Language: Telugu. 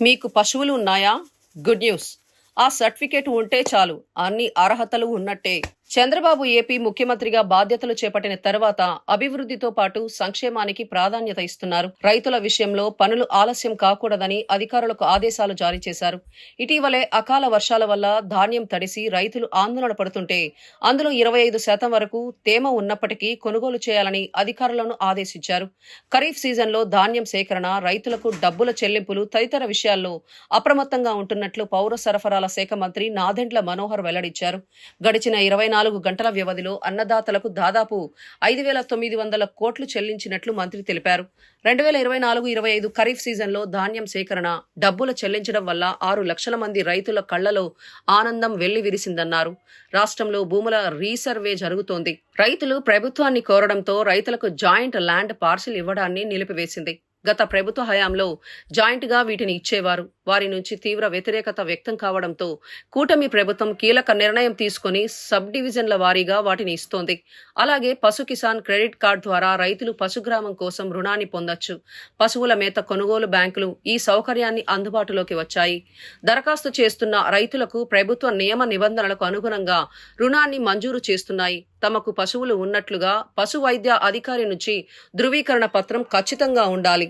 మీకు పశువులు ఉన్నాయా? గుడ్ న్యూస్ ఆ సర్టిఫికేట్ ఉంటే చాలు. అన్ని అర్హతలు ఉన్నట్టే. చంద్రబాబు ఏపీ ముఖ్యమంత్రిగా బాధ్యతలు చేపట్టిన తర్వాత అభివృద్ధితో పాటు సంక్షేమానికి ప్రాధాన్యత ఇస్తున్నారు. రైతుల విషయంలో పనులు ఆలస్యం కాకూడదని అధికారులకు ఆదేశాలు జారీ చేశారు. ఇటీవలే అకాల వర్షాల వల్ల ధాన్యం తడిసి రైతులు ఆందోళన పడుతుంటే అందులో ఇరవై ఐదు శాతం వరకు తేమ ఉన్నప్పటికీ కొనుగోలు చేయాలని అధికారులను ఆదేశించారు. ఖరీఫ్ సీజన్లో ధాన్యం సేకరణ రైతులకు డబ్బుల చెల్లింపులు తదితర విషయాల్లో అప్రమత్తంగా ఉంటున్నట్లు పౌర సరఫరాల శాఖ మంత్రి నాదెండ్ల మనోహర్ వెల్లడించారు. గడిచిన ఇరవై నాలుగు గంటల వ్యవధిలో అన్నదాతలకు దాదాపు ఐదు వేల తొమ్మిది వందల కోట్లు చెల్లించినట్లు మంత్రి తెలిపారు. రెండు వేల ఇరవై నాలుగు ఇరవై ఐదు ఖరీఫ్ సీజన్లో ధాన్యం సేకరణ డబ్బులు చెల్లించడం వల్ల ఆరు లక్షల మంది రైతుల కళ్ళలో ఆనందం వెళ్ళి విరిసిందన్నారు. రాష్ట్రంలో భూముల రీసర్వే జరుగుతోంది. రైతులు ప్రభుత్వాన్ని కోరడంతో రైతులకు జాయింట్ ల్యాండ్ పార్సిల్ ఇవ్వడాన్ని నిలిపివేసింది. గత ప్రభుత్వ హయాంలో జాయింట్గా వీటిని ఇచ్చేవారు. వారి నుంచి తీవ్ర వ్యతిరేకత వ్యక్తం కావడంతో కూటమి ప్రభుత్వం కీలక నిర్ణయం తీసుకుని సబ్ డివిజన్ల వారీగా వాటిని ఇస్తోంది. అలాగే పశు కిసాన్ క్రెడిట్ కార్డు ద్వారా రైతులు పశుగ్రామం కోసం రుణాన్ని పొందొచ్చు. పశువుల మేత కొనుగోలు బ్యాంకులు ఈ సౌకర్యాన్ని అందుబాటులోకి వచ్చాయి. దరఖాస్తు చేస్తున్న రైతులకు ప్రభుత్వ నియమ నిబంధనలకు అనుగుణంగా రుణాన్ని మంజూరు చేస్తున్నాయి. తమకు పశువులు ఉన్నట్లుగా పశు వైద్య అధికారి నుంచి ధృవీకరణ పత్రం ఖచ్చితంగా ఉండాలి.